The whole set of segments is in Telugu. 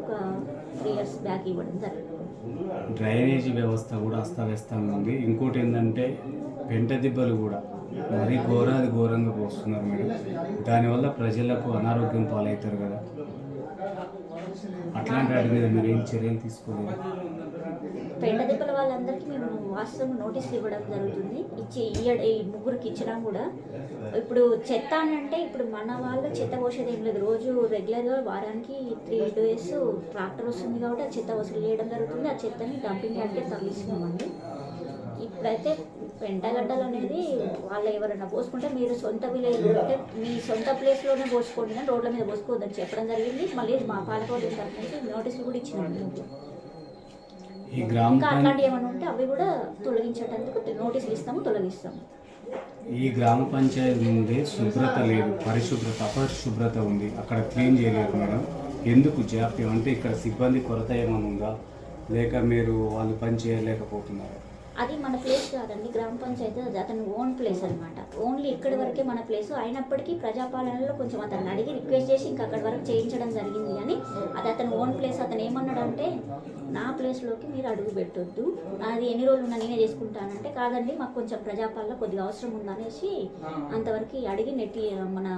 ఒక త్రీ ఇయర్స్ బ్యాక్ ఇవ్వడం జరిగింది. డ్రైనేజీ వ్యవస్థ కూడా అస్తవ్యస్తంగా ఉంది. ఇంకోటి ఏంటంటే పెంట దిబ్బలు కూడా మరీ ఘోరాది ఘోరంగా పోస్తున్నారు మేడం. దానివల్ల ప్రజలకు అనారోగ్యం పాలవుతారు కదా. అట్లాంటి వాటి మీద మీరు ఏం చర్యలు తీసుకోలేదు పెండ దెబ్బల వాళ్ళందరికీ మేము వాస్తవం నోటీసులు ఇవ్వడం జరుగుతుంది. ఇచ్చి ఇయ్య ఈ ముగ్గురికి ఇచ్చినా కూడా ఇప్పుడు చెత్త అని అంటే ఇప్పుడు మన వాళ్ళు చెత్త పోసేది ఏం లేదు. రోజు రెగ్యులర్గా వారానికి త్రీ డేస్ ట్రాక్టర్ వస్తుంది కాబట్టి ఆ చెత్త వసూలు చేయడం జరుగుతుంది. ఆ చెత్తని డంపింగ్ యార్డ్కే తరలిస్తున్నామండి ఇప్పుడైతే పెంటగడ్డలు అనేది వాళ్ళు ఎవరైనా పోసుకుంటే మీరు సొంత విలేజ్ అంటే మీ సొంత ప్లేస్లోనే పోసుకోండి. రోడ్ల మీద పోసుకోవద్దని చెప్పడం జరిగింది. మళ్ళీ మా పాలకోట తరఫు నుంచి నోటీసులు కూడా ఇచ్చినాం ఈ గ్రామ ఇంకా అట్లాంటివి ఏమైనా ఉంటే అవి కూడా తొలగించేటందుకు నోటీసులు ఇస్తాము తొలగిస్తాము. ఈ గ్రామ పంచాయతీ నుండి శుభ్రత లేదు పరిశుభ్రత అపరిశుభ్రత ఉంది. అక్కడ క్లీన్ చేయలేదు మేడం. ఎందుకు జాప్యం? అంటే ఇక్కడ సిబ్బంది కొరత ఏమైనా ఉందా? లేక మీరు వాళ్ళు పని చేయలేకపోతున్నారు? అది మన ప్లేస్ కాదండి గ్రామ పంచాయతీ అది అతని ఓన్ ప్లేస్ అనమాట ఓన్లీ ఇక్కడి వరకే మన ప్లేస్ అయినప్పటికీ ప్రజాపాలనలో కొంచెం అతను అడిగి రిక్వెస్ట్ చేసి ఇంకా అక్కడి వరకు చేయించడం జరిగింది కానీ అది అతని ఓన్ ప్లేస్ అతను ఏమన్నాడంటే నా ప్లేస్లోకి మీరు అడుగు పెట్టొద్దు. నాది ఎన్ని రోజులు ఉన్నా నేనే చేసుకుంటానంటే కాదండి మాకు కొంచెం ప్రజాపాలన కొద్దిగా అవసరం ఉందనేసి అంతవరకు అడిగి నెట్టి మన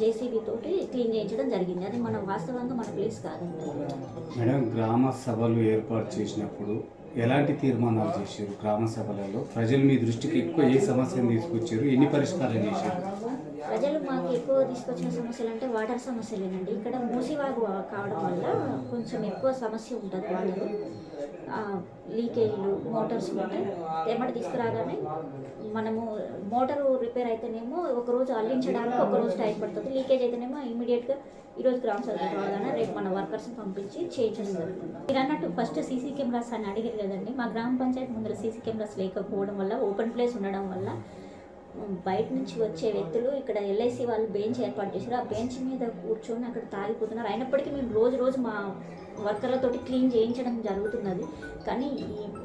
జేసీబీ తోటి క్లీన్ చేయించడం జరిగింది. అది మన వాస్తవంగా మన ప్లేస్ కాదండి. మేడం గ్రామ సభలు ఏర్పాటు చేసినప్పుడు ఎలాంటి తీర్మానాలు చేశారు గ్రామ సభలలో? ప్రజలు మీ దృష్టికి ఎక్కువ ఏ సమస్యను తీసుకొచ్చారు? ఎన్ని పరిష్కారం చేశారు? ప్రజలు మాకు ఎక్కువ తీసుకొచ్చిన సమస్యలు అంటే వాటర్ సమస్యలేనండి. ఇక్కడ మూసివాగు కావడం వల్ల కొంచెం ఎక్కువ సమస్య ఉంటుంది వాటర్. లీకేజ్లు మోటార్స్ ఉంటే ఎమ్మటి తీసుకురాగానే మనము మోటారు రిపేర్ అయితేనేమో ఒక రోజు అల్లించడానికి ఒక రోజు టైం పడుతుంది. లీకేజ్ అయితేనేమో ఇమీడియట్గా ఈరోజు గ్రామ సభ రాగానే రేపు మన వర్కర్స్ని పంపించి చేయించడం జరుగుతుంది మీరు అన్నట్టు ఫస్ట్ సీసీ కెమెరాస్ అని అడిగారు కదండి. మా గ్రామ పంచాయతీ ముందర సీసీ కెమెరాస్ లేకపోవడం వల్ల ఓపెన్ ప్లేస్ ఉండడం వల్ల బయట నుంచి వచ్చే వ్యక్తులు ఇక్కడ ఎల్ఐసి వాళ్ళు బెంచ్ ఏర్పాటు చేశారు. ఆ బెంచ్ మీద కూర్చొని అక్కడ తాగిపోతున్నారు. అయినప్పటికీ మేము రోజు రోజు మా వర్కర్లతోటి క్లీన్ చేయించడం జరుగుతున్నది. కానీ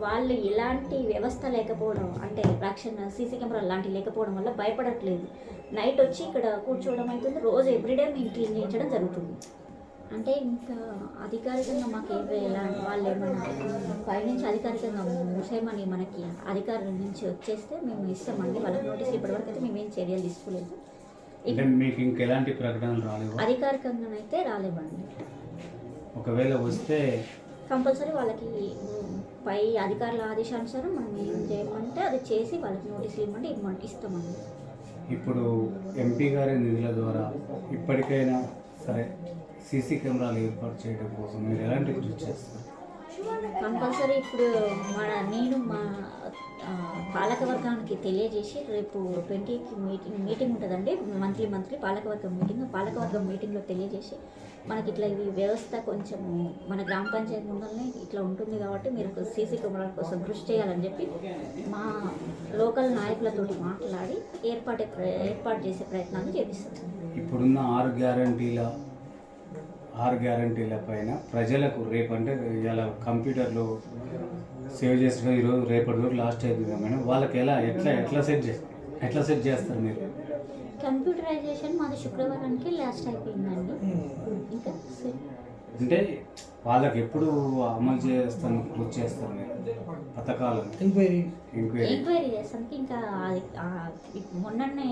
వాళ్ళు ఎలాంటి వ్యవస్థ లేకపోవడం అంటే రక్షణ సీసీ కెమెరా లాంటివి లేకపోవడం వల్ల భయపడట్లేదు. నైట్ వచ్చి ఇక్కడ కూర్చోవడం అవుతుంది. రోజు ఎవ్రీడే మేము క్లీన్ చేయించడం జరుగుతుంది. అంటే ఇంకా అధికారికంగా మాకు ఏవే ఎలా వాళ్ళు ఏమన్నా పైనుంచి అధికారికంగా మూసేయమని మనకి అధికారుల నుంచి వచ్చేస్తే మేము ఇస్తామండి. వాళ్ళకి నోటీస్ ఇప్పటివరకు అయితే మేము ఏం చర్యలు తీసుకోలేదు. అంటే మీకు ఇంకెలాంటి ప్రకటనలు రాలేవు? అధికారికంగానైతే రాలేవండి. ఒకవేళ వస్తే కంపల్సరీ వాళ్ళకి పై అధికారుల ఆదేశానుసారం మనం ఏం చేయమంటే అది చేసి వాళ్ళకి నోటీసులు ఇవ్వమంటే ఇవ్వమంటే ఇస్తామండి. ఇప్పుడు ఎంపీ గారి నిధుల ద్వారా ఇప్పటికైనా సరే సీసీ కెమెరాలు ఏర్పాటు చేయడం కోసం మీరు ఎలాంటి కృషి చేస్తారు? కంపల్సరీ ఇప్పుడు మన నేను మా పాలకవర్గానికి తెలియజేసి రేపు ట్వంటీకి మీటింగ్ మీటింగ్ ఉంటుందండి. మంత్లీ మంత్లీ పాలకవర్గం మీటింగ్. పాలకవర్గం మీటింగ్లో తెలియజేసి మనకి ఇట్లా ఈ వ్యవస్థ కొంచెం మన గ్రామ పంచాయతీ ముందరనే ఇట్లా ఉంటుంది కాబట్టి మీరు సీసీ కెమెరాల కోసం కృషి చేయాలని చెప్పి మా లోకల్ నాయకులతోటి మాట్లాడి ఏర్పాటు ఏర్పాటు చేసే ప్రయత్నాలు చేపిస్తాం. ఇప్పుడున్న ఆరు గ్యారంటీల ఆరు గ్యారంటీల పైన ప్రజలకు రేపు అంటే ఇలా కంప్యూటర్లో సేవ్ చేసిన ఈరోజు రేపటి రోజు లాస్ట్ కదా మేడం. వాళ్ళకి ఎలా ఎట్లా ఎట్లా సెట్ చేస్తారు? ఎట్లా సెట్ చేస్తారు మీరు? కంప్యూటరైజేషన్ మాది శుక్రవారానికి లాస్ట్ అయిపోయిందండి. ఇంకా సరే. అంటే వాళ్ళకి ఎప్పుడు అమలు చేస్తాను కృషి చేస్తారు మీరు పథకాలను ఎంక్వైరీ ఎంక్వైరీ చేస్తానికి ఇంకా మొన్ననే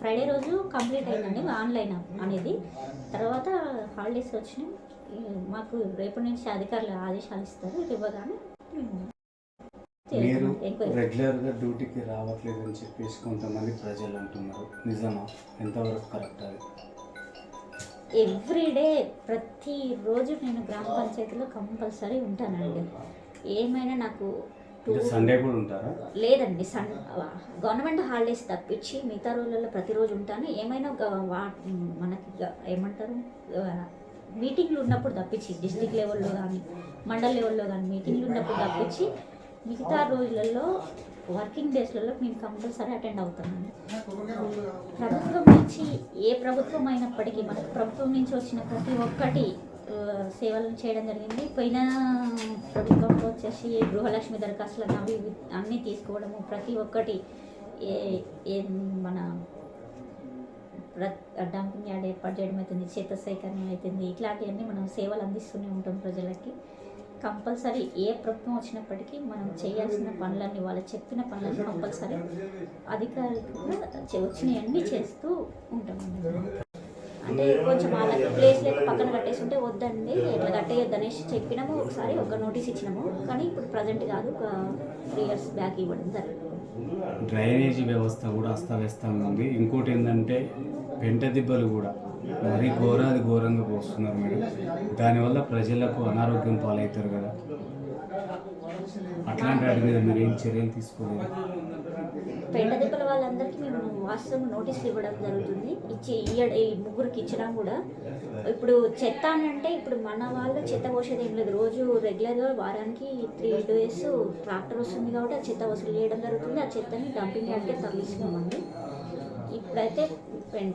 ఫ్రైడే రోజు కంప్లీట్ అయిందండి ఆన్లైన్ అనేది. తర్వాత హాలిడేస్ వచ్చినాయి. మాకు రేపటి నుంచి అధికారులు ఆదేశాలు ఇస్తారు ఇవ్వగానే మీరు రెగ్యులర్గా డ్యూటీకి రావట్లేదు అని చెప్పేసి కొంతమంది ప్రజలు అంటున్నారు. నిజమా? ఎంతవరకు కరెక్ట్ అది? ఎవ్రీడే ప్రతిరోజు నేను గ్రామ పంచాయతీలో కంపల్సరీ ఉంటానండి. ఏమైనా నాకు సండే కూడా ఉంటారా? లేదండి సన్ గవర్నమెంట్ హాలిడేస్ తప్పించి మిగతా రోజులలో ప్రతిరోజు ఉంటాను. ఏమైనా మనకి ఏమంటారు? మీటింగ్లు ఉన్నప్పుడు తప్పించి డిస్టిక్ లెవెల్లో కానీ మండల్ లెవెల్లో కానీ మీటింగ్లు ఉన్నప్పుడు తప్పించి మిగతా రోజులలో వర్కింగ్ డేస్లలో మేము కంపల్సరీ అటెండ్ అవుతామండి ప్రభుత్వం నుంచి ఏ ప్రభుత్వం అయినప్పటికీ మనకు ప్రభుత్వం నుంచి వచ్చిన ప్రతి ఒక్కటి సేవలను సేవలు చేయడం జరిగింది. పోయిన ప్రభుత్వంలో వచ్చేసి గృహలక్ష్మి దరఖాస్తులు అవి అన్నీ తీసుకోవడము ప్రతి ఒక్కటి ఏ ఏ మన డంపింగ్ యార్డ్ ఏర్పాటు చేయడం అవుతుంది చెత్త సేకరణ అవుతుంది ఇట్లాంటివన్నీ మనం సేవలు అందిస్తూనే ఉంటాం ప్రజలకి. కంపల్సరీ ఏ ప్రభుత్వం వచ్చినప్పటికీ మనం చేయాల్సిన పనులన్నీ వాళ్ళు చెప్పిన పనులన్నీ కంపల్సరీ అధికారికంగా వచ్చినవన్నీ చేస్తూ ఉంటాం అంటే కొంచెం వాళ్ళకి ప్లేస్ లేక పక్కన కట్టేసి ఉంటే వద్దండి ఇట్లా కట్టేయద్దు అనేసి చెప్పినాము ఒకసారి ఒక నోటీస్ ఇచ్చినాము. కానీ ఇప్పుడు ప్రజెంట్ కాదు ఒక త్రీ ఇయర్స్ బ్యాక్ ఇవ్వడం జరిగింది. డ్రైనేజీ వ్యవస్థ కూడా అస్తవ్యస్తంగా ఉంది. ఇంకోటి ఏంటంటే పెంట దిబ్బలు కూడా మరీ ఘోరాది ఘోరంగా పోస్తున్నారు మేడం దానివల్ల ప్రజలకు అనారోగ్యం పాలవుతారు కదా. అట్లాంటి వాటి మీద మీరు ఏం చర్యలు తీసుకోలేదు? పెండ దెబ్బల వాళ్ళందరికీ మేము వాస్తవం నోటీసులు ఇవ్వడం జరుగుతుంది. ఇచ్చి ఈ ముగ్గురికి ఇచ్చినా కూడా. ఇప్పుడు చెత్త అని అంటే ఇప్పుడు మన వాళ్ళు చెత్త పోసేది ఏం లేదు. రోజు రెగ్యులర్గా వారానికి త్రీ డేస్ ట్రాక్టర్ వస్తుంది కాబట్టి ఆ చెత్త వసూలు చేయడం జరుగుతుంది. ఆ చెత్తని డంపింగ్ యార్డ్కే తరలిస్తున్నామండి. ఇప్పుడైతే